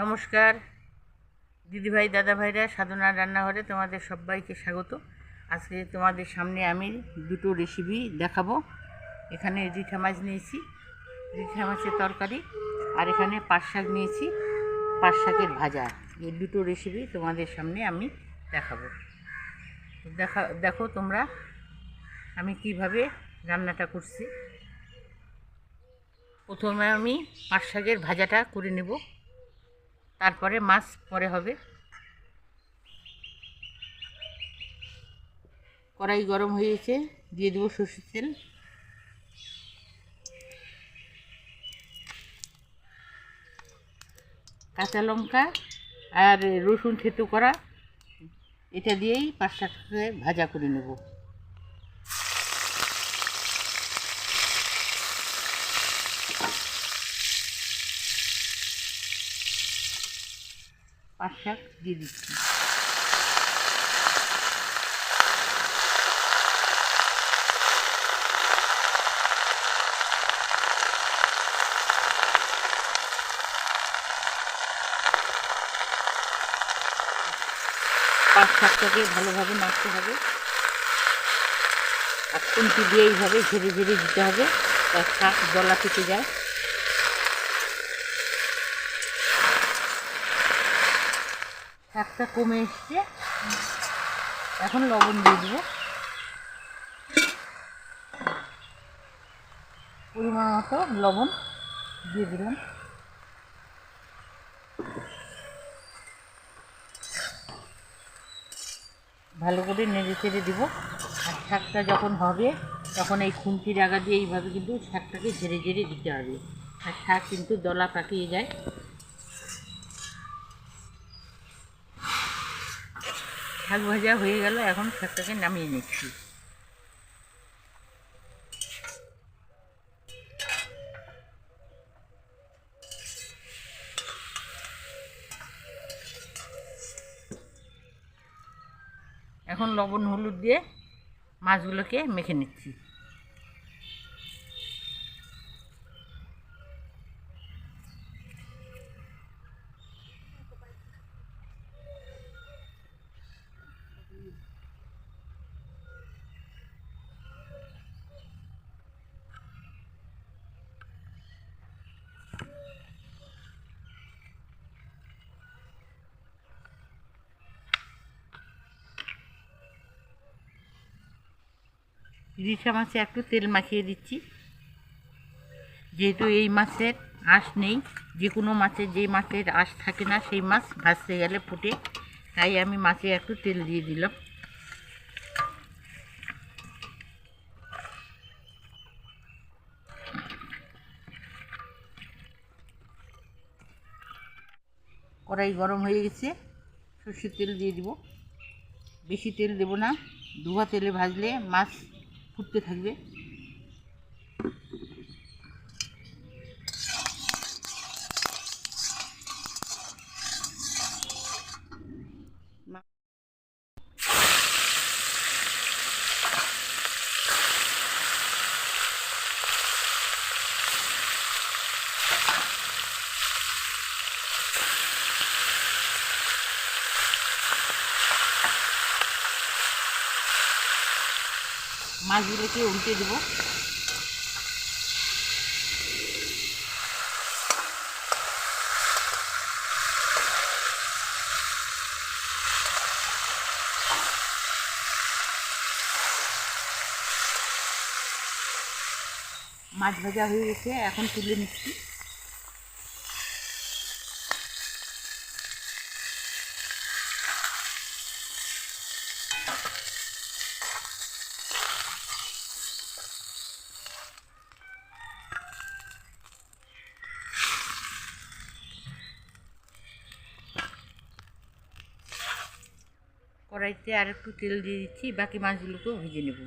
নমস্কার। দিদিভাই, দাদাভাইরা সাধনা রান্নাঘরে তোমাদের সবাইকে স্বাগত। আজকে তোমাদের সামনে আমি দুটো রেসিপি দেখাবো। এখানে রিঠা মাছ নিয়েছি, রিঠা মাছের তরকারি, আর এখানে পাট শাক নিয়েছি, পাট শাকের ভাজা। এই দুটো রেসিপি তোমাদের সামনে আমি দেখাবো। দেখা, দেখো তোমরা আমি কীভাবে রান্নাটা করছি। প্রথমে আমি পাট শাকের ভাজাটা করে নেব। তারপরে মাছ পরে হবে। কড়াই গরম হয়েছে, দিয়ে দেবো সর্ষের তেল। কাঁচা লঙ্কা আর রসুন থেতু করা, এটা দিয়েই পাঁচ ভাজা করে নেব। শাক দিয়ে দিচ্ছি। শাকটাকে ভালোভাবে মাখতে হবে। আর খুন্তি দিয়ে এইভাবে ঝেড়ে ঝেড়ে দিতে হবে, তার শাক গলা থেকে যায়। শাকটা কমে এসছে। এখন লবণ দিয়ে দেবো। পরিমাণ মতো লবণ দিয়ে দিলাম। ভালো করে নেড়ে চেড়ে দিব। আর শাকটা যখন হবে, তখন এই খুন্তির আগা দিয়ে এইভাবে কিন্তু শাকটাকে ঝেড়ে ঝেড়ে দিতে হবে। আর শাক কিন্তু দলা পাকিয়ে যায়। শাক ভাজা হয়ে গেল, এখন শাকটাকে নামিয়ে নিচ্ছি। এখন লবণ, হলুদ দিয়ে মাছগুলোকে মেখে নিচ্ছি। ইলিশা মাছে একটু তেল মাখিয়ে দিচ্ছি। যেহেতু এই মাছের আঁশ নেই, যে কোনো মাছের যে মাছের আঁশ থাকে না, সেই মাছ ভাজতে গেলে ফুটে। তাই আমি মাছে একটু তেল দিয়ে দিলাম। কড়াই গরম হয়ে গেছে, সর্ষের তেল দিয়ে দিব। বেশি তেল দেব না ধোয়া তেলে ভাজলে মাছ 곱게 다르게? মাছগুলোকে উল্টে দেবো মাছ ভাজা হয়ে গেছে এখন তুলে নিচ্ছি। কড়াইতে আর একটু তেল দিয়ে দিচ্ছি বাকি মাছগুলোকেও ভেজে নেব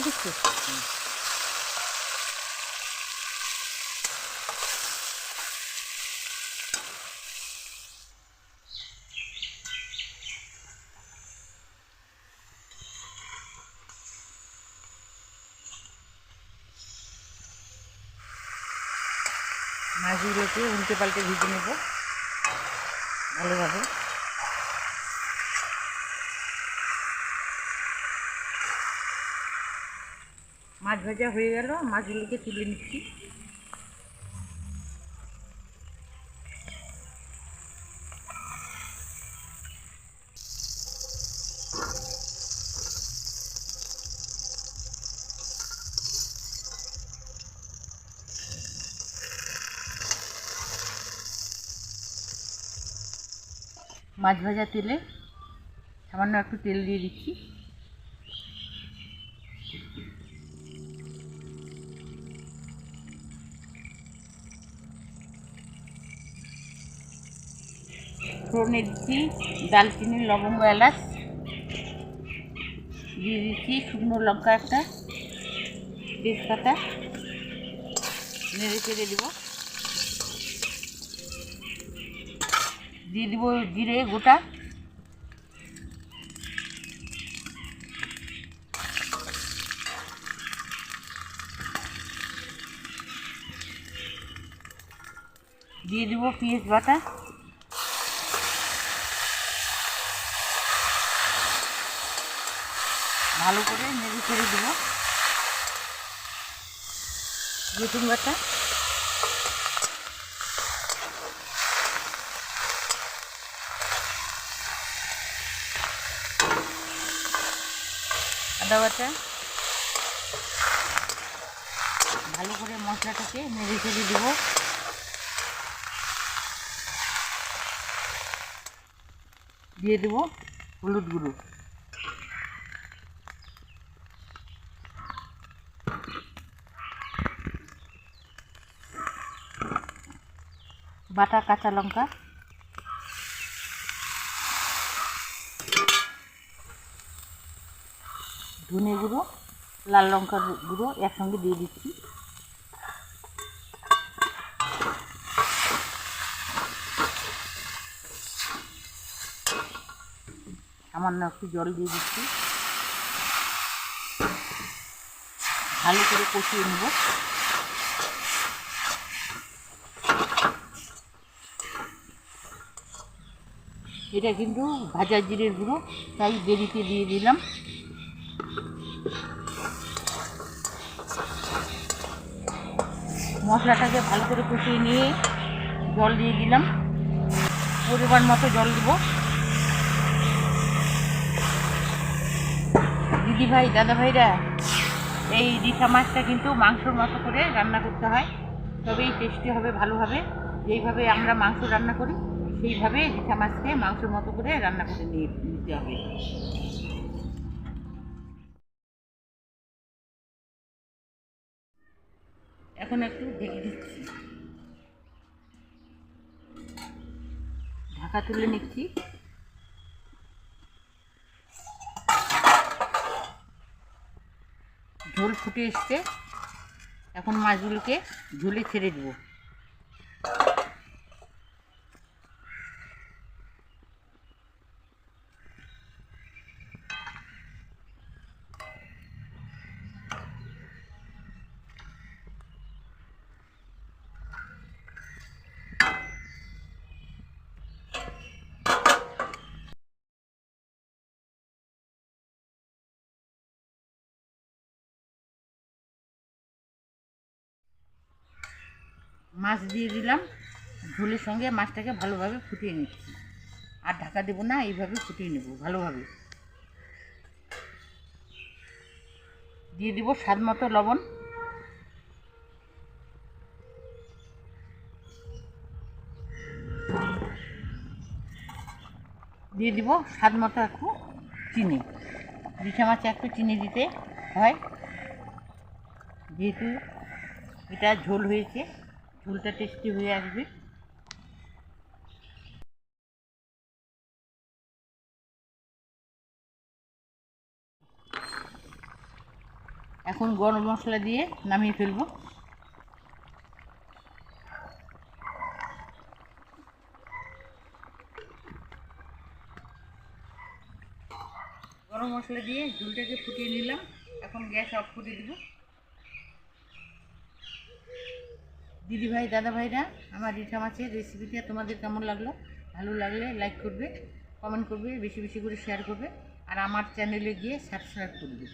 Thank you. মাছগুলোকে উল্টে পাল্টে ভেজে নেব ভালোভাবে। মাছ ভাজা হয়ে গেল মাছগুলোকে তুলে নিচ্ছি। মাছ ভাজা তেলে সামান্য একটু তেল দিয়ে দিচ্ছি। ফোড়নে দিচ্ছি দালচিনি লবঙ্গ এলাচ। দিয়ে দিচ্ছি শুকনো লঙ্কা একটা তেজপাতা। নেড়ে চেড়ে দেবো। দিয়ে দিব, জিরে গোটা। দিয়ে দিব পেঁয়াজ বাটা। ভালো করে নেড়ে ছেড়ে দেব। রসুন বাটা। আদা ভালো করে মশলাটাকে নেড়ে চেড়ে দেব। দিয়ে দেব হলুদ গুঁড়ো। বাটা কাঁচা লঙ্কা। ধনে গুঁড়ো, লাল লঙ্কার গুঁড়ো একসঙ্গে দিয়ে দিচ্ছি। সামান্য একটু জল দিয়ে দিচ্ছি। ভালো করে কষিয়ে নেব। এটা কিন্তু ভাজা জিরের গুঁড়ো, তাই দেরিতে দিয়ে দিলাম। মশলাটাকে ভালো করে কষিয়ে নিয়ে জল দিয়ে দিলাম। পরিমাণ মতো জল দিব। দিদি ভাই, দাদা ভাইরা, এই রিঠা মাছটা কিন্তু মাংসর মতো করে রান্না করতে হয়। তবেই টেস্টি হবে ভালোভাবে যেইভাবে আমরা মাংস রান্না করি, সেইভাবে রিঠা মাছকে মাংসর মতো করে রান্না করে নিয়ে নিতে হবে। এখন একটু ঢেকে দিচ্ছি। ঢাকা তুলে নিচ্ছি। ঝোল ফুটে এসছে। এখন মাছগুলোকে ঝোলে ছেড়ে দেবো। মাছ দিয়ে দিলাম। ঝোলের সঙ্গে মাছটাকে ভালোভাবে ফুটিয়ে নিচ্ছি। আর ঢাকা দেবো না, এইভাবে ফুটিয়ে নেব ভালোভাবে। দিয়ে দিব স্বাদ মতো লবণ। দিয়ে দিব স্বাদ মতো একটু চিনি। রিঠা মাছে একটু চিনি দিতে হয়। যেহেতু এটা ঝোল হয়েছে ঝোলটা টেস্টি হয়ে আসবে। এখন গরম মশলা দিয়ে নামিয়ে ফেলব। গরম মশলা দিয়ে ঝুলটাকে ফুটিয়ে নিলাম। এখন গ্যাস অফ করে দিব। দিদি ভাই দাদা ভাইরা আমার রিঠা মাছের রেসিপিটা তোমাদের কেমন লাগল? ভালো লাগলে লাইক করবে কমেন্ট করবে, বেশি বেশি করে শেয়ার করবে, আর আমার চ্যানেলে গিয়ে সাবস্ক্রাইব করবে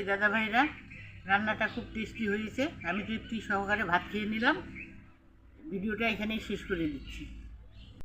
দিদিভাই দাদা ভাইরা রান্নাটা খুব টেস্টি হয়েছে। আমি তৃপ্তি সহকারে ভাত খেয়ে নিলাম। ভিডিওটা এখানেই শেষ করে দিচ্ছি।